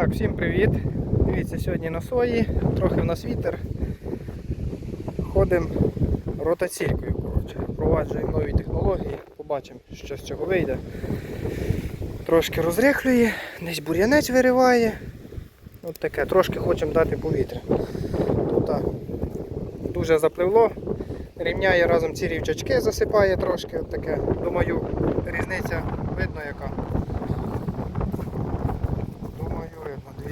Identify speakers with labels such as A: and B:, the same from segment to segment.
A: Так, всім привіт. Дивіться, сьогодні на сої, трохи в нас вітер. Ходимо ротаційкою. коротше. Впроваджуємо нові технології, побачимо, що з цього вийде. Трошки розрихлює, десь бур'янець вириває. От таке, трошки хочемо дати повітря. Тут дуже запливло, рівняє разом ці рівчачки, засипає трошки. От таке. Думаю, різниця видно яка. Думаю,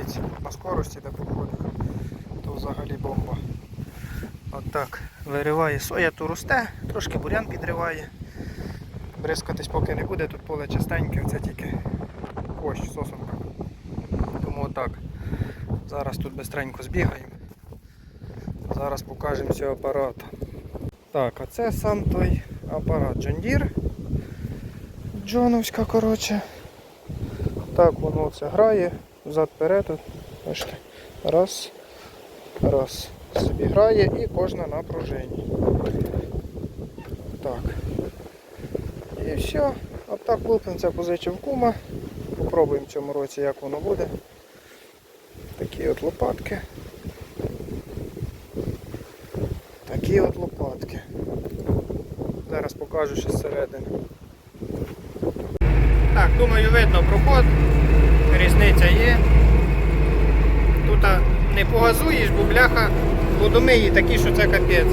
A: дивіться, на скорості де проходить, то взагалі бомба. От так, вириває соя, то росте, трошки бурян підриває. Бризкатись поки не буде, тут поле чистеньке, це тільки кощ, сосонка. Тому отак. Зараз тут бистренько збігаємо. Зараз покажемо цього апарата. Так, а це сам той апарат John Deere. Джоновська, коротше. Так воно все грає, взад-перед. Бачите, раз, раз. Собі грає і кожна на пружині. Так. І все. А так лупниця позичив кума. Попробуємо в цьому році, як воно буде. Такі от лопатки. Такі от лопатки. Зараз покажу що зсередини. Так, думаю, видно проход. Різниця є. Тут не погазуєш, бо бляха водомиї такі, що це капець.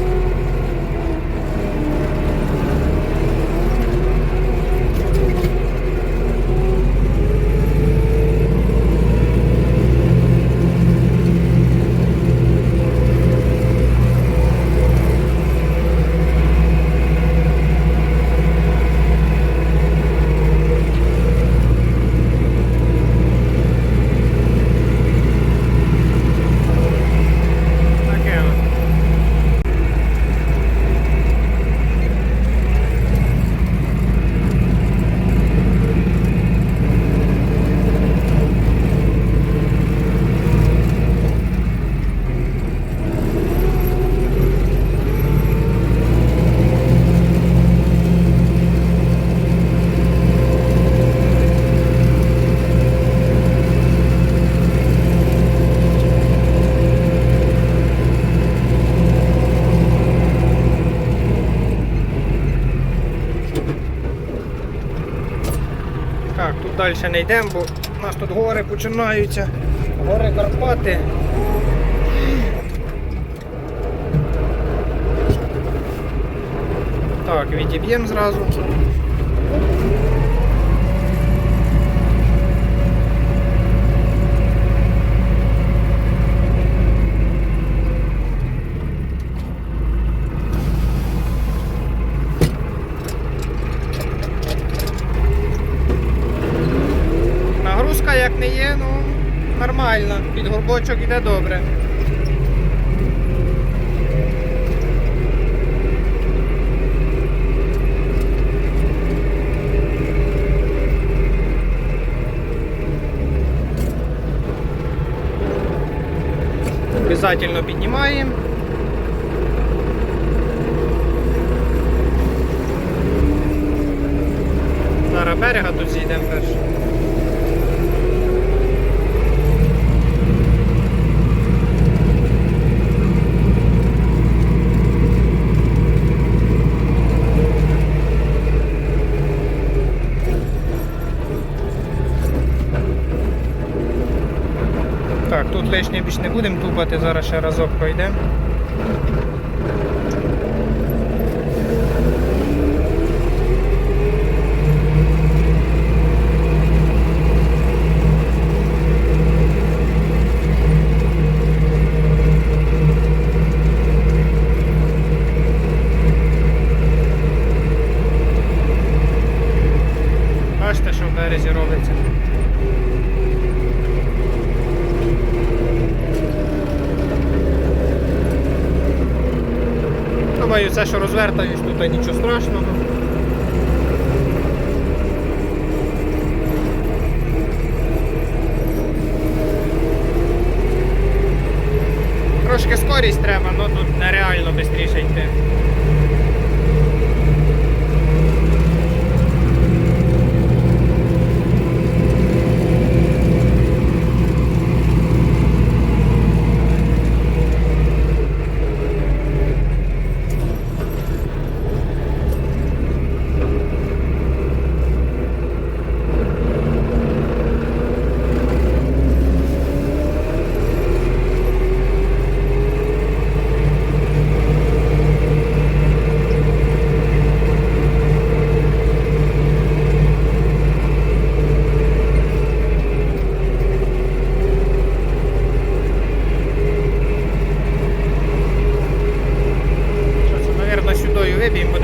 A: Таке от. Так, тут далі не йдемо, бо у нас тут гори починаються. Гори Карпати. Так, відіб'ємо зразу. Нагрузка як не є, ну нормальна. Під горбочок іде добре. Обязательно піднімаємо. Зараз берега тут зійдемо перше. Лишнє більш не будемо тупати, зараз ще разок пройдемо. Бачите, що в березі робиться. Думаю, це що розвертаєш, тут нічого страшного. Трошки скорість треба, але тут нереально швидше йти.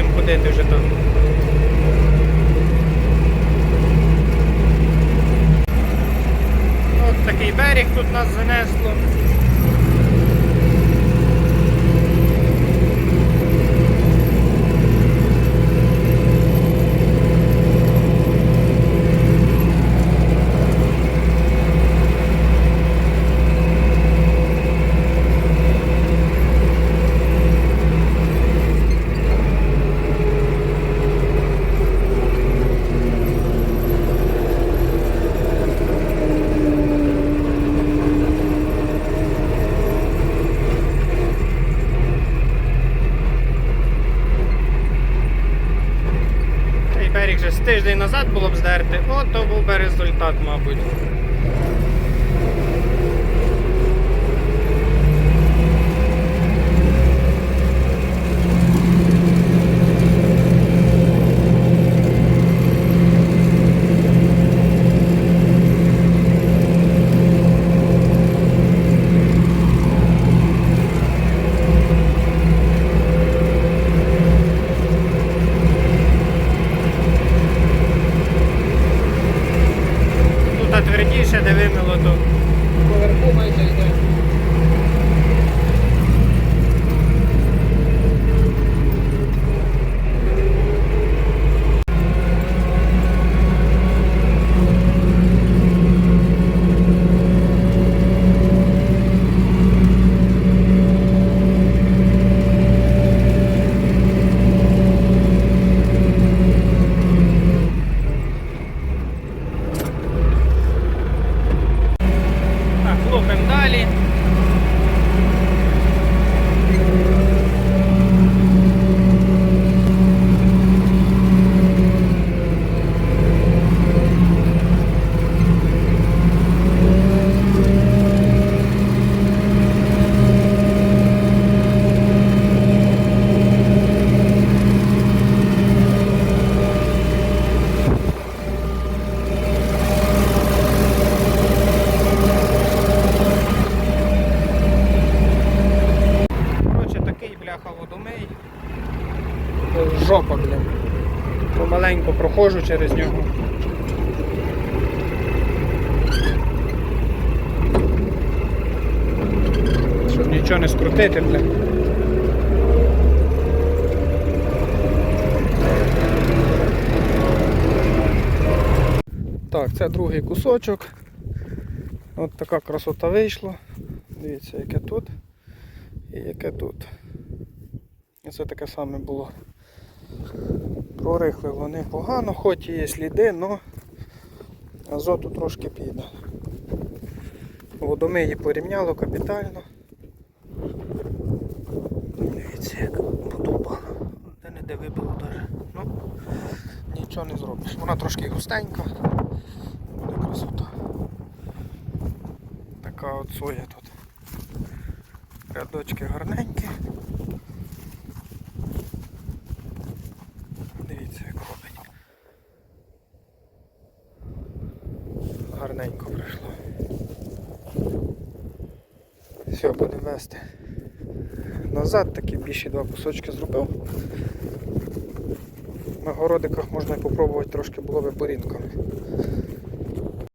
A: будемо ходити вже там. Ось такий берег тут нас занесло. Назад було б здерти, от то був би результат, мабуть. Тут а твердіше, де вимило, то поверху майже йде. Так, лупимо далі. Коротше, такий бляха водомий. Це Жопа, блін. Помаленьку проходжу через нього. Щоб нічого не скрутити, блін. Так, це другий кусочок. От така красота вийшла. Дивіться, яке тут і яке тут. І це таке саме було. Прорихли вони погано, хоч і є сліди, але азоту трошки піде. Водомиї порівняло капітально. Дивіться, як подобало. Де не де вибило даже. Ну, нічого не зробиш. Вона трошки густенька. Буде красота. Така от соя тут. Рядочки гарненькі. Дивіться, як робить. Гарненько прийшло. Все, будемо вести. Назад такі більші два кусочки зробив. На городиках можна і попробувати трошки було би бурінками.